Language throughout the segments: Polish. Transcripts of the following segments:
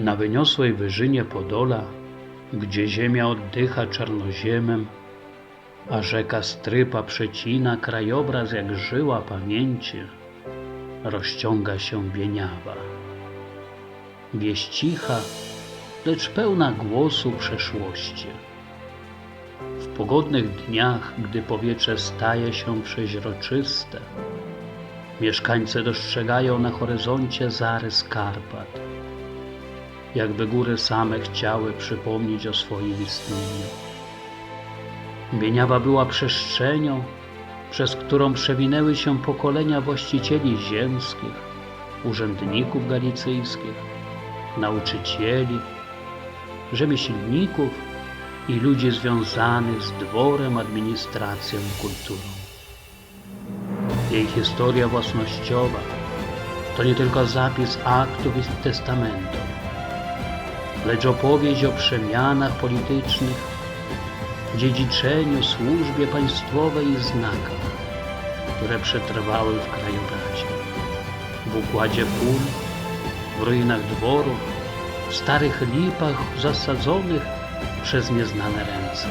Na wyniosłej wyżynie Podola, gdzie ziemia oddycha czarnoziemem, a rzeka Strypa przecina krajobraz jak żyła pamięci, rozciąga się Bieniawa. Wieś cicha, lecz pełna głosu przeszłości. W pogodnych dniach, gdy powietrze staje się przeźroczyste, mieszkańcy dostrzegają na horyzoncie zarys Karpat, jakby góry same chciały przypomnieć o swoim istnieniu. Bieniawa była przestrzenią, przez którą przewinęły się pokolenia właścicieli ziemskich, urzędników galicyjskich, nauczycieli, rzemieślników i ludzi związanych z dworem, administracją i kulturą. Jej historia własnościowa to nie tylko zapis aktów i testamentów, lecz opowieść o przemianach politycznych, dziedziczeniu, służbie państwowej i znakach, które przetrwały w krajobrazie, w układzie pól, w ruinach dworów, w starych lipach zasadzonych przez nieznane ręce.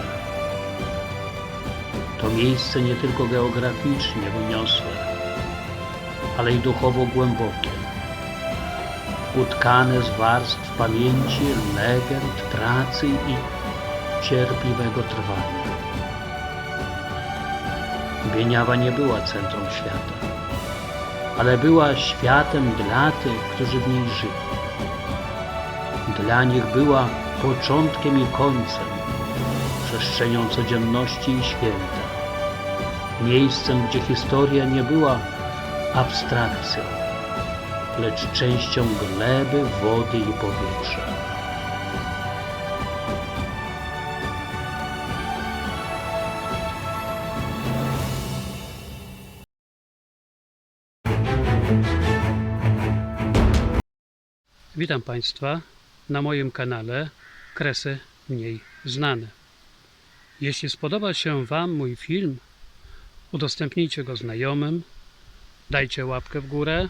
To miejsce nie tylko geograficznie wyniosłe, ale i duchowo głębokie, utkane z warstw pamięci, legend, pracy i cierpliwego trwania. Bieniawa nie była centrum świata, ale była światem dla tych, którzy w niej żyli. Dla nich była początkiem i końcem, przestrzenią codzienności i święta, miejscem, gdzie historia nie była abstrakcją, lecz częścią gleby, wody i powietrza. Witam Państwa na moim kanale Kresy Mniej Znane. Jeśli spodoba się Wam mój film, udostępnijcie go znajomym, dajcie łapkę w górę,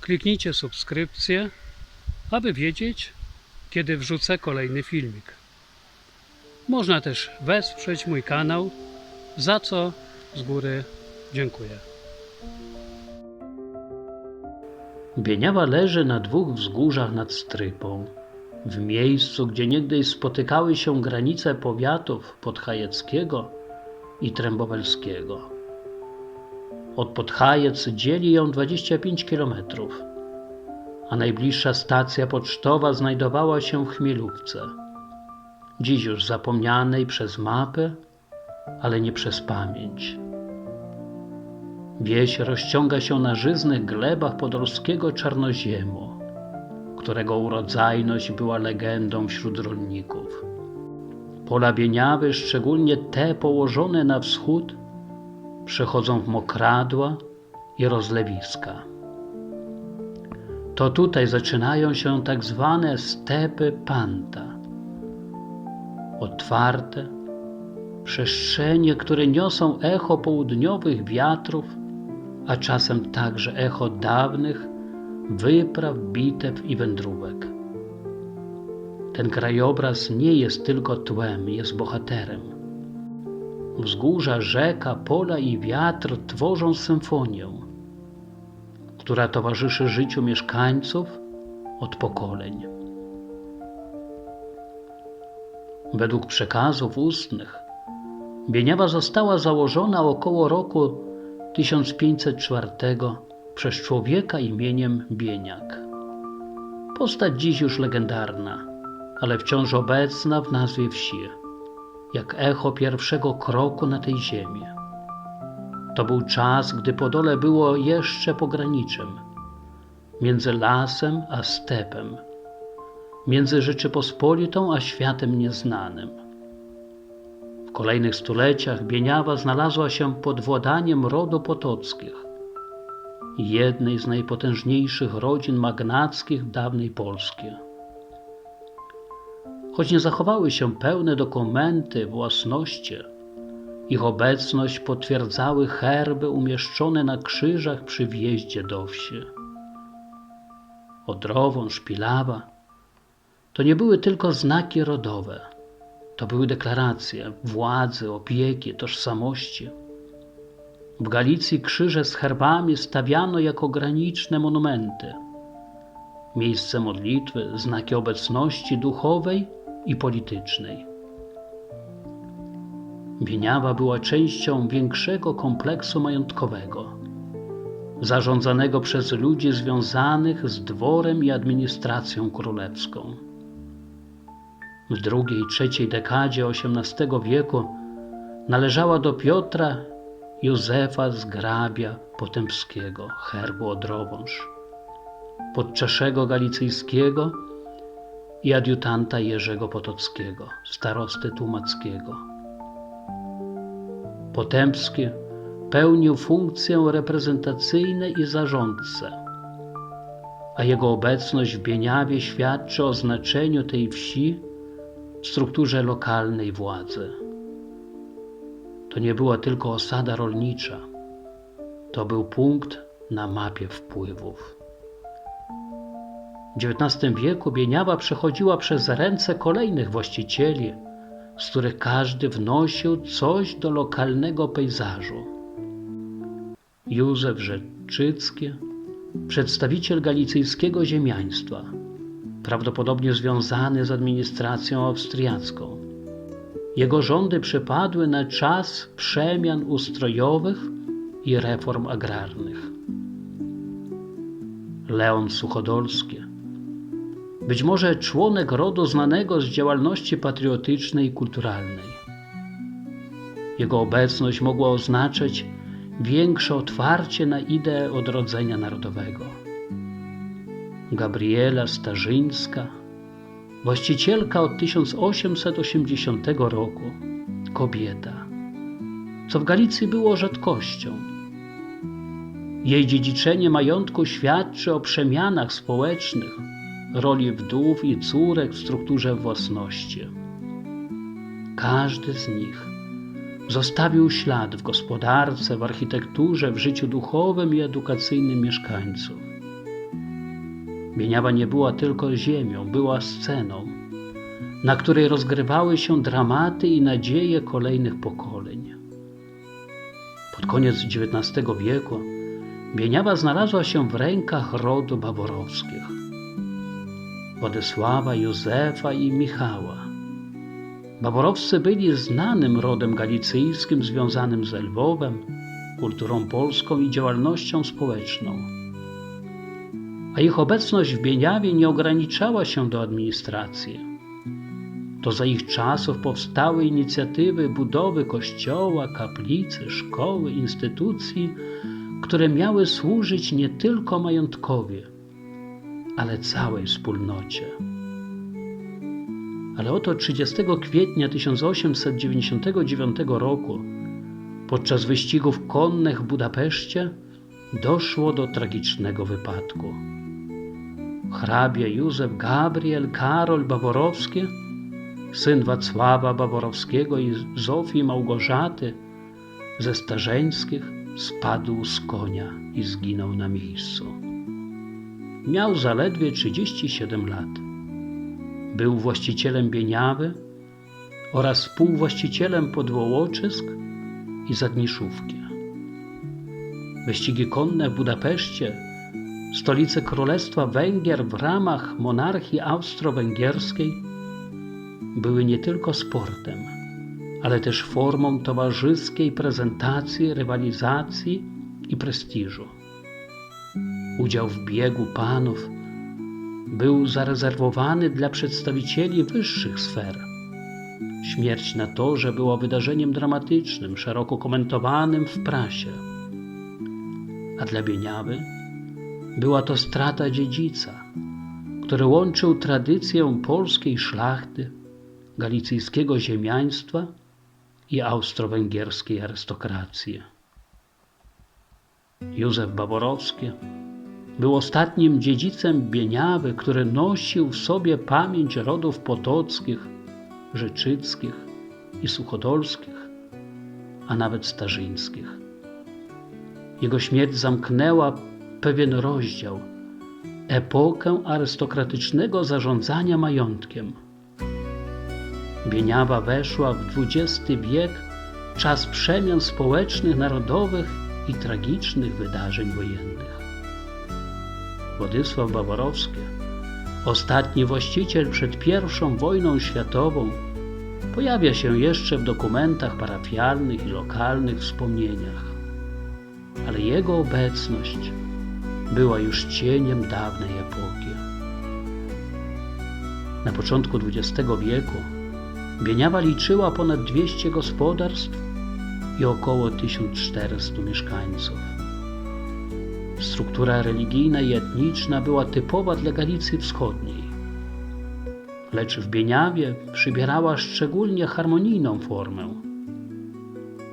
kliknijcie subskrypcję, aby wiedzieć, kiedy wrzucę kolejny filmik. Można też wesprzeć mój kanał, za co z góry dziękuję. Bieniawa leży na dwóch wzgórzach nad Strypą, w miejscu, gdzie niegdyś spotykały się granice powiatów podchajeckiego i trębowelskiego. Od Podchajec dzieli ją 25 kilometrów, a najbliższa stacja pocztowa znajdowała się w Chmielówce, dziś już zapomnianej przez mapę, ale nie przez pamięć. Wieś rozciąga się na żyznych glebach podolskiego czarnoziemu, którego urodzajność była legendą wśród rolników. Pola Bieniawy, szczególnie te położone na wschód, przechodzą w mokradła i rozlewiska. To tutaj zaczynają się tak zwane stepy panta. Otwarte, przestrzenie, które niosą echo południowych wiatrów a czasem także echo dawnych wypraw, bitew i wędrówek. Ten krajobraz nie jest tylko tłem, jest bohaterem. Wzgórza, rzeka, pola i wiatr tworzą symfonię, która towarzyszy życiu mieszkańców od pokoleń. Według przekazów ustnych, Bieniawa została założona około roku 1504 przez człowieka imieniem Bieniak. Postać dziś już legendarna, ale wciąż obecna w nazwie wsi, jak echo pierwszego kroku na tej ziemi. To był czas, gdy Podole było jeszcze pograniczem między lasem a stepem, między Rzeczypospolitą a światem nieznanym. W kolejnych stuleciach Bieniawa znalazła się pod władaniem rodu Potockich, jednej z najpotężniejszych rodzin magnackich dawnej Polski. Choć nie zachowały się pełne dokumenty własności, ich obecność potwierdzały herby umieszczone na krzyżach przy wjeździe do wsi. Odrową, Szpilawa, to nie były tylko znaki rodowe. To były deklaracje władzy, opieki, tożsamości. W Galicji krzyże z herbami stawiano jako graniczne monumenty. Miejsce modlitwy, znaki obecności duchowej i politycznej. Bieniawa była częścią większego kompleksu majątkowego, zarządzanego przez ludzi związanych z dworem i administracją królewską. W drugiej, trzeciej dekadzie XVIII wieku należała do Piotra Józefa z Grabia Potępskiego, herbu Odrowąż, podczeszego galicyjskiego i adiutanta Jerzego Potockiego, starosty tłumackiego. Potępski pełnił funkcję reprezentacyjne i zarządcę, a jego obecność w Bieniawie świadczy o znaczeniu tej wsi w strukturze lokalnej władzy. To nie była tylko osada rolnicza, to był punkt na mapie wpływów. W XIX wieku Bieniawa przechodziła przez ręce kolejnych właścicieli, z których każdy wnosił coś do lokalnego pejzażu. Józef Rzeczycki, przedstawiciel galicyjskiego ziemiaństwa, prawdopodobnie związany z administracją austriacką. Jego rządy przypadły na czas przemian ustrojowych i reform agrarnych. Leon Suchodolski, być może członek rodu znanego z działalności patriotycznej i kulturalnej. Jego obecność mogła oznaczać większe otwarcie na ideę odrodzenia narodowego. Gabriela Starzyńska, właścicielka od 1880 roku, kobieta, co w Galicji było rzadkością. Jej dziedziczenie majątku świadczy o przemianach społecznych, roli wdów i córek w strukturze własności. Każdy z nich zostawił ślad w gospodarce, w architekturze, w życiu duchowym i edukacyjnym mieszkańców. Bieniawa nie była tylko ziemią, była sceną, na której rozgrywały się dramaty i nadzieje kolejnych pokoleń. Pod koniec XIX wieku Bieniawa znalazła się w rękach rodu Baworowskich. Władysława, Józefa i Michała. Baworowscy byli znanym rodem galicyjskim związanym z Lwowem, kulturą polską i działalnością społeczną. A ich obecność w Bieniawie nie ograniczała się do administracji. To za ich czasów powstały inicjatywy budowy kościoła, kaplicy, szkoły, instytucji, które miały służyć nie tylko majątkowi, ale całej wspólnocie. Ale oto 30 kwietnia 1899 roku, podczas wyścigów konnych w Budapeszcie, doszło do tragicznego wypadku. Hrabia Józef Gabriel Karol Baworowski, syn Wacława Baworowskiego i Zofii Małgorzaty ze Starzeńskich, spadł z konia i zginął na miejscu. Miał zaledwie 37 lat. Był właścicielem Bieniawy oraz współwłaścicielem Podwołoczysk i Zadniszówki. Wyścigi konne w Budapeszcie, stolicy Królestwa Węgier w ramach monarchii austro-węgierskiej, były nie tylko sportem, ale też formą towarzyskiej prezentacji, rywalizacji i prestiżu. Udział w biegu panów był zarezerwowany dla przedstawicieli wyższych sfer. Śmierć na torze była wydarzeniem dramatycznym, szeroko komentowanym w prasie. A dla Bieniawy była to strata dziedzica, który łączył tradycję polskiej szlachty, galicyjskiego ziemiaństwa i austro-węgierskiej arystokracji. Józef Baworowski był ostatnim dziedzicem Bieniawy, który nosił w sobie pamięć rodów potockich, rzeczyckich i suchodolskich, a nawet starzyńskich. Jego śmierć zamknęła pewien rozdział, epokę arystokratycznego zarządzania majątkiem. Bieniawa weszła w XX wiek, czas przemian społecznych, narodowych i tragicznych wydarzeń wojennych. Władysław Baworowski, ostatni właściciel przed I wojną światową, pojawia się jeszcze w dokumentach parafialnych i lokalnych wspomnieniach, ale jego obecność była już cieniem dawnej epoki. Na początku XX wieku Bieniawa liczyła ponad 200 gospodarstw i około 1400 mieszkańców. Struktura religijna i etniczna była typowa dla Galicji Wschodniej, lecz w Bieniawie przybierała szczególnie harmonijną formę.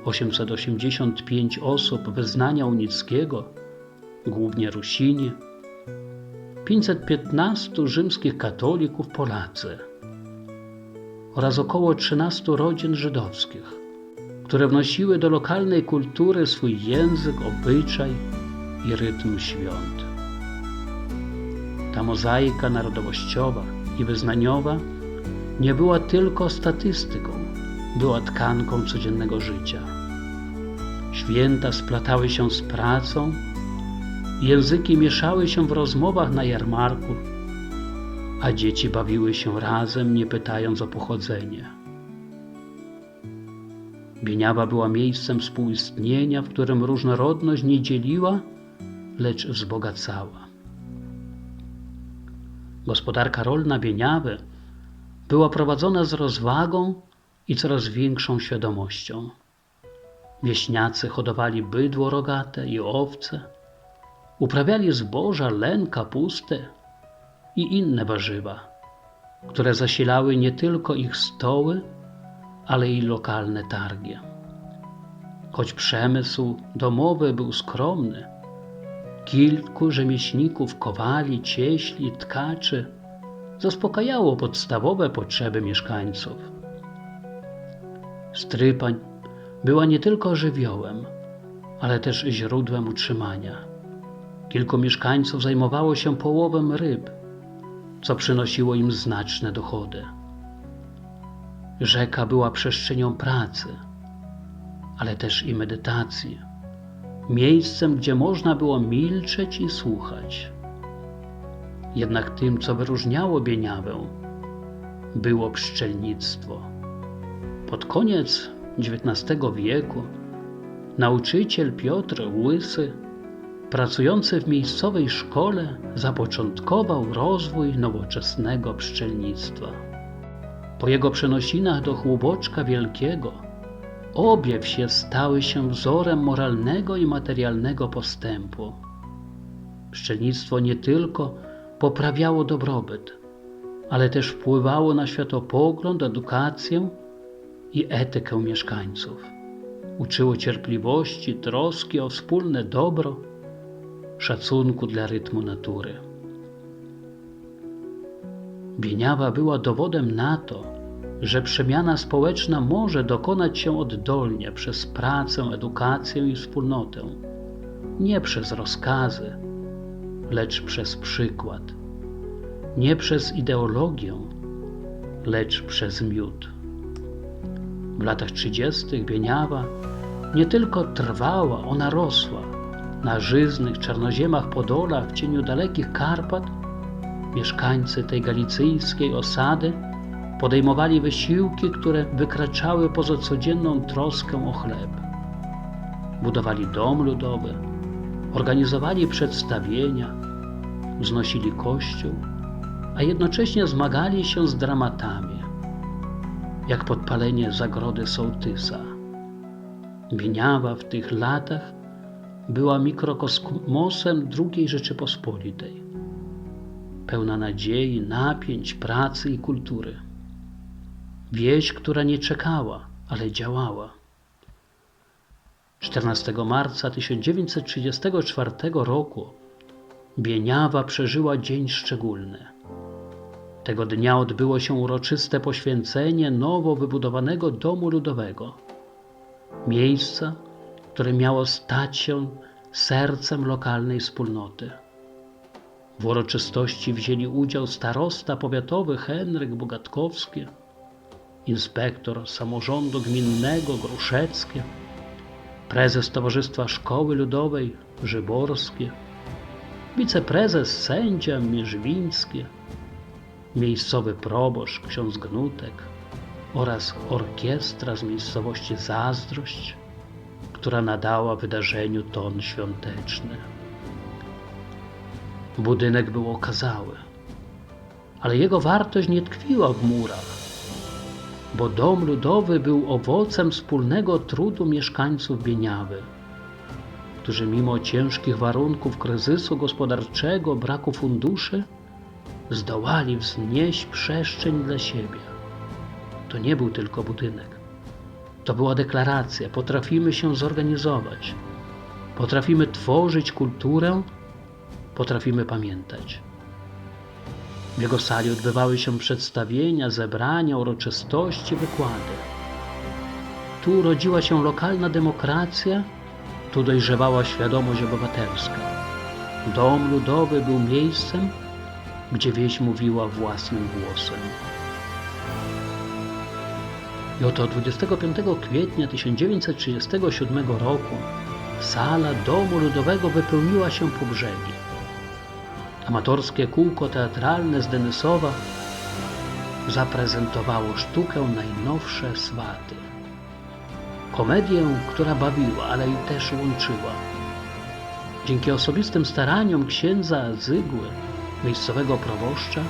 885 osób wyznania unickiego, głównie Rusini, 515 rzymskich katolików Polacy oraz około 13 rodzin żydowskich, które wnosiły do lokalnej kultury swój język, obyczaj i rytm świąt. Ta mozaika narodowościowa i wyznaniowa nie była tylko statystyką, była tkanką codziennego życia. Święta splatały się z pracą, języki mieszały się w rozmowach na jarmarku, a dzieci bawiły się razem, nie pytając o pochodzenie. Bieniawa była miejscem współistnienia, w którym różnorodność nie dzieliła, lecz wzbogacała. Gospodarka rolna Bieniawy była prowadzona z rozwagą i coraz większą świadomością. Wieśniacy hodowali bydło rogate i owce, uprawiali zboża, len, kapustę i inne warzywa, które zasilały nie tylko ich stoły, ale i lokalne targi. Choć przemysł domowy był skromny, kilku rzemieślników, kowali, cieśli, tkaczy zaspokajało podstawowe potrzeby mieszkańców. Strypań była nie tylko żywiołem, ale też źródłem utrzymania. Kilku mieszkańców zajmowało się połowem ryb, co przynosiło im znaczne dochody. Rzeka była przestrzenią pracy, ale też i medytacji, miejscem, gdzie można było milczeć i słuchać. Jednak tym, co wyróżniało Bieniawę, było pszczelnictwo. Pod koniec XIX wieku nauczyciel Piotr Łysy, pracujący w miejscowej szkole, zapoczątkował rozwój nowoczesnego pszczelnictwa. Po jego przenosinach do Chłuboczka Wielkiego obie wsie stały się wzorem moralnego i materialnego postępu. Pszczelnictwo nie tylko poprawiało dobrobyt, ale też wpływało na światopogląd, edukację i etykę mieszkańców. Uczyło cierpliwości, troski o wspólne dobro, szacunku dla rytmu natury. Bieniawa była dowodem na to, że przemiana społeczna może dokonać się oddolnie przez pracę, edukację i wspólnotę, nie przez rozkazy, lecz przez przykład, nie przez ideologię, lecz przez miód. W latach 30. Bieniawa nie tylko trwała, ona rosła. Na żyznych, czarnoziemach Podolach w cieniu dalekich Karpat mieszkańcy tej galicyjskiej osady podejmowali wysiłki, które wykraczały poza codzienną troskę o chleb. Budowali dom ludowy, organizowali przedstawienia, wznosili kościół, a jednocześnie zmagali się z dramatami, jak podpalenie zagrody sołtysa. Bieniawa w tych latach była mikrokosmosem II Rzeczypospolitej, pełna nadziei, napięć, pracy i kultury. Wieś, która nie czekała, ale działała. 14 marca 1934 roku Bieniawa przeżyła dzień szczególny. Tego dnia odbyło się uroczyste poświęcenie nowo wybudowanego domu ludowego. Miejsca, które miało stać się sercem lokalnej wspólnoty. W uroczystości wzięli udział starosta powiatowy Henryk Bogatkowski, inspektor samorządu gminnego Gruszeckie, prezes Towarzystwa Szkoły Ludowej Żyborskie, wiceprezes sędzia Mierzwińskie, miejscowy proboszcz ksiądz Gnutek oraz orkiestra z miejscowości Zazdrość, która nadała wydarzeniu ton świąteczny. Budynek był okazały, ale jego wartość nie tkwiła w murach, bo dom ludowy był owocem wspólnego trudu mieszkańców Bieniawy, którzy mimo ciężkich warunków kryzysu gospodarczego, braku funduszy, zdołali wznieść przestrzeń dla siebie. To nie był tylko budynek. To była deklaracja. Potrafimy się zorganizować. Potrafimy tworzyć kulturę. Potrafimy pamiętać. W jego sali odbywały się przedstawienia, zebrania, uroczystości, wykłady. Tu urodziła się lokalna demokracja, tu dojrzewała świadomość obywatelska. Dom ludowy był miejscem, gdzie wieś mówiła własnym głosem. I oto 25 kwietnia 1937 roku sala Domu Ludowego wypełniła się po brzegi. Amatorskie kółko teatralne z Denysowa zaprezentowało sztukę Najnowsze Swaty. Komedię, która bawiła, ale i też łączyła. Dzięki osobistym staraniom księdza Zygły, miejscowego proboszcza,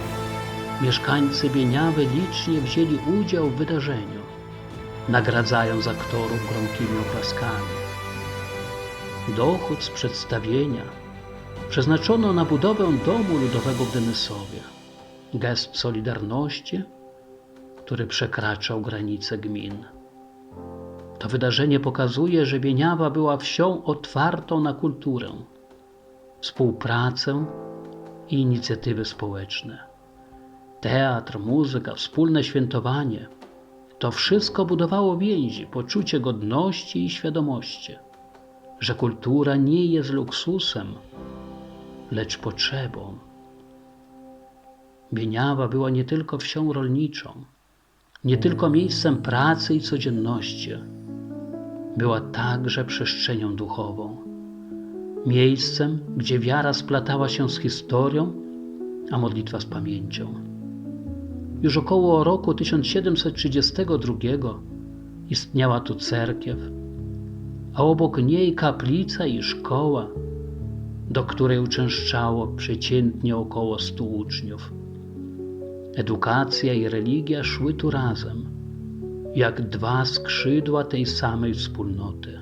mieszkańcy Bieniawy licznie wzięli udział w wydarzeniu, nagradzając aktorów gromkimi oklaskami. Dochód z przedstawienia przeznaczono na budowę domu ludowego w Denysowie. Gest solidarności, który przekraczał granice gmin. To wydarzenie pokazuje, że Bieniawa była wsią otwartą na kulturę, współpracę i inicjatywy społeczne. Teatr, muzyka, wspólne świętowanie to wszystko budowało więzi, poczucie godności i świadomości, że kultura nie jest luksusem, lecz potrzebą. Bieniawa była nie tylko wsią rolniczą, nie tylko miejscem pracy i codzienności, była także przestrzenią duchową, miejscem, gdzie wiara splatała się z historią, a modlitwa z pamięcią. Już około roku 1732 istniała tu cerkiew, a obok niej kaplica i szkoła, do której uczęszczało przeciętnie około stu uczniów. Edukacja i religia szły tu razem, jak dwa skrzydła tej samej wspólnoty.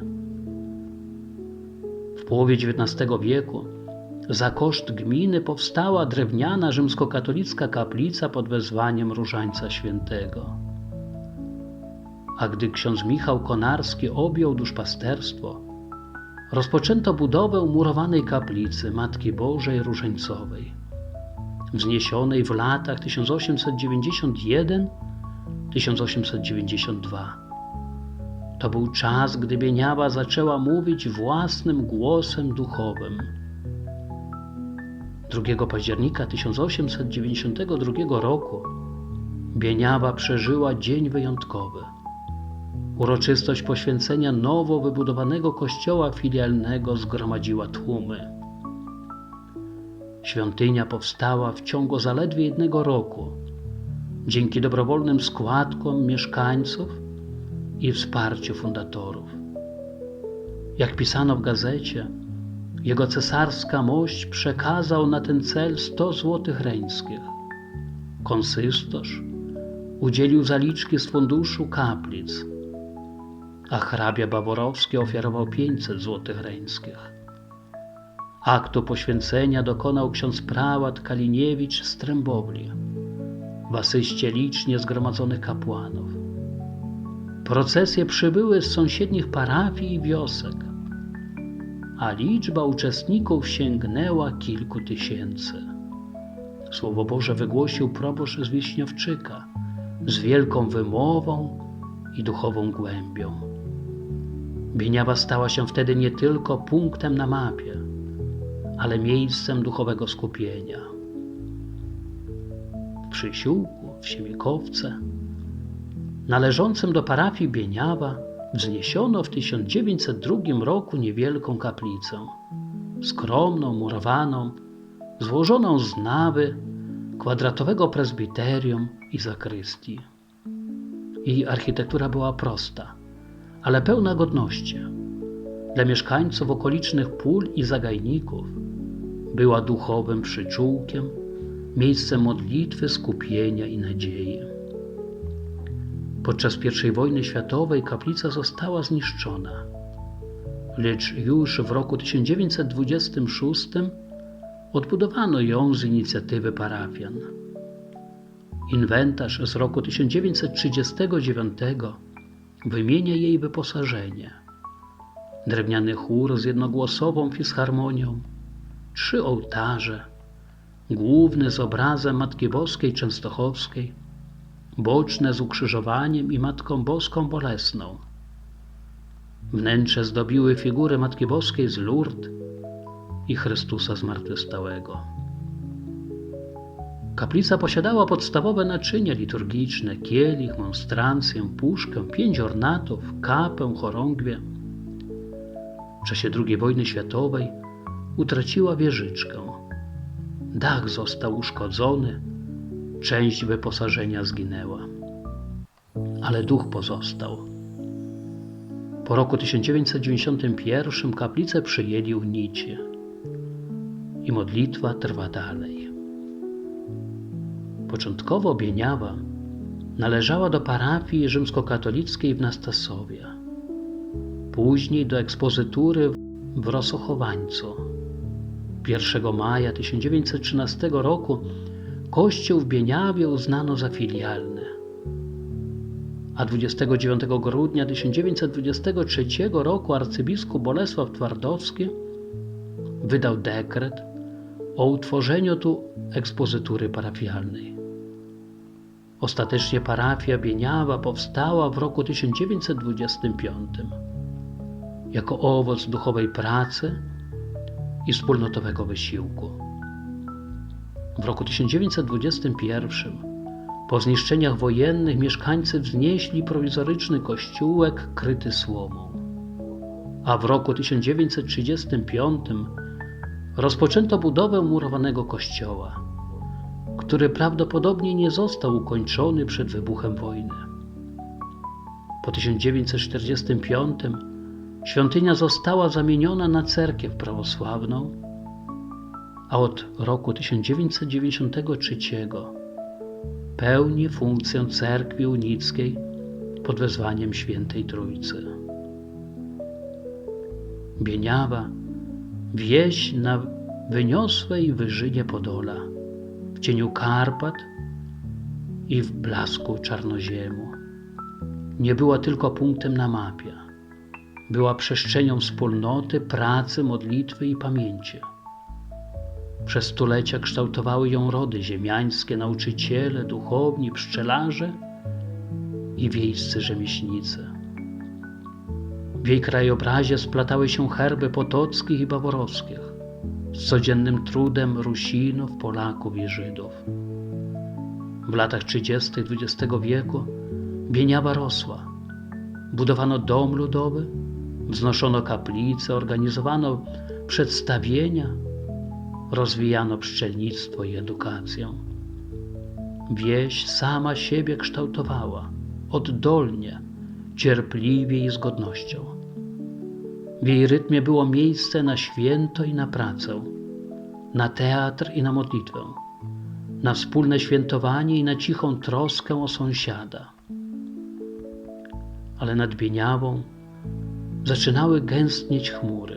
W połowie XIX wieku za koszt gminy powstała drewniana rzymskokatolicka kaplica pod wezwaniem Różańca Świętego. A gdy ksiądz Michał Konarski objął duszpasterstwo, rozpoczęto budowę murowanej kaplicy Matki Bożej Różańcowej, wzniesionej w latach 1891-1892. To był czas, gdy Bieniawa zaczęła mówić własnym głosem duchowym. 2 października 1892 roku Bieniawa przeżyła dzień wyjątkowy. Uroczystość poświęcenia nowo wybudowanego kościoła filialnego zgromadziła tłumy. Świątynia powstała w ciągu zaledwie jednego roku, dzięki dobrowolnym składkom mieszkańców i wsparciu fundatorów. Jak pisano w gazecie, jego cesarska mość przekazał na ten cel 100 złotych reńskich. Konsystorz udzielił zaliczki z funduszu kaplic, a hrabia Baworowski ofiarował 500 złotych reńskich. Aktu poświęcenia dokonał ksiądz prałat Kaliniewicz z Trębowli, w asyście licznie zgromadzonych kapłanów. Procesje przybyły z sąsiednich parafii i wiosek, a liczba uczestników sięgnęła kilku tysięcy. Słowo Boże wygłosił proboszcz z Wiśniowczyka z wielką wymową i duchową głębią. Bieniawa stała się wtedy nie tylko punktem na mapie, ale miejscem duchowego skupienia. W Przysiółku, w Siemiekowce, należącym do parafii Bieniawa, wzniesiono w 1902 roku niewielką kaplicę, skromną, murowaną, złożoną z nawy, kwadratowego prezbiterium i zakrystii. Jej architektura była prosta, ale pełna godności. Dla mieszkańców okolicznych pól i zagajników była duchowym przyczółkiem, miejscem modlitwy, skupienia i nadziei. Podczas I wojny światowej kaplica została zniszczona, lecz już w roku 1926 odbudowano ją z inicjatywy parafian. Inwentarz z roku 1939 wymienia jej wyposażenie. Drewniany chór z jednogłosową fisharmonią, trzy ołtarze, główny z obrazem Matki Boskiej Częstochowskiej, boczne z ukrzyżowaniem i Matką Boską Bolesną. Wnętrze zdobiły figury Matki Boskiej z Lourdes i Chrystusa Zmartwychwstałego. Kaplica posiadała podstawowe naczynia liturgiczne, kielich, monstrancję, puszkę, pięć ornatów, kapę, chorągwie. W czasie II wojny światowej utraciła wieżyczkę. Dach został uszkodzony, część wyposażenia zginęła. Ale duch pozostał. Po roku 1991 kaplicę przyjęli unici i modlitwa trwa dalej. Początkowo Bieniawa należała do parafii rzymskokatolickiej w Nastasowie, później do ekspozytury w Rosochowańcu. 1 maja 1913 roku kościół w Bieniawie uznano za filialny, a 29 grudnia 1923 roku arcybiskup Bolesław Twardowski wydał dekret o utworzeniu tu ekspozytury parafialnej. Ostatecznie parafia Bieniawa powstała w roku 1925 jako owoc duchowej pracy i wspólnotowego wysiłku. W roku 1921 po zniszczeniach wojennych mieszkańcy wznieśli prowizoryczny kościółek kryty słomą. A w roku 1935 rozpoczęto budowę murowanego kościoła, który prawdopodobnie nie został ukończony przed wybuchem wojny. Po 1945 świątynia została zamieniona na cerkiew prawosławną, a od roku 1993 pełni funkcję cerkwi unickiej pod wezwaniem Świętej Trójcy. Bieniawa wieś na wyniosłej wyżynie Podola, cieniu Karpat i w blasku czarnoziemu. Nie była tylko punktem na mapie. Była przestrzenią wspólnoty, pracy, modlitwy i pamięci. Przez stulecia kształtowały ją rody ziemiańskie, nauczyciele, duchowni, pszczelarze i wiejscy rzemieślnicy. W jej krajobrazie splatały się herby potockich i baworowskich z codziennym trudem Rusinów, Polaków i Żydów. W latach 30. XX wieku Bieniawa rosła. Budowano dom ludowy, wznoszono kaplice, organizowano przedstawienia, rozwijano pszczelnictwo i edukację. Wieś sama siebie kształtowała, oddolnie, cierpliwie i z godnością. W jej rytmie było miejsce na święto i na pracę, na teatr i na modlitwę, na wspólne świętowanie i na cichą troskę o sąsiada. Ale nad Bieniawą zaczynały gęstnieć chmury.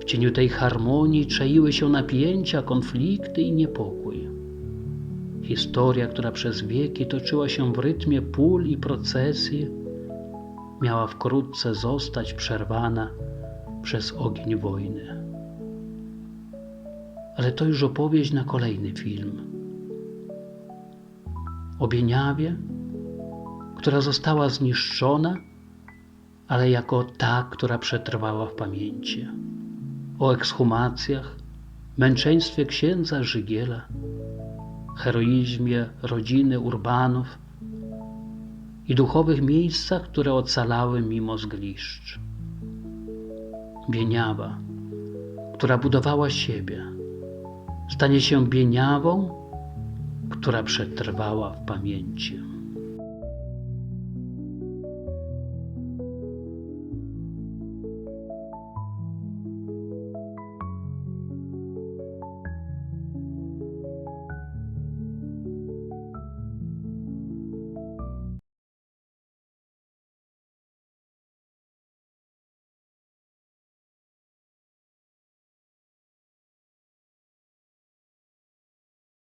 W cieniu tej harmonii czaiły się napięcia, konflikty i niepokój. Historia, która przez wieki toczyła się w rytmie pól i procesji, miała wkrótce zostać przerwana przez ogień wojny. Ale to już opowieść na kolejny film. O Bieniawie, która została zniszczona, ale jako ta, która przetrwała w pamięci. o ekshumacjach, męczeństwie księdza Żygiela, heroizmie rodziny Urbanów i duchowych miejscach, które ocalały mimo zgliszcz. Bieniawa, która budowała siebie, stanie się bieniawą, która przetrwała w pamięci.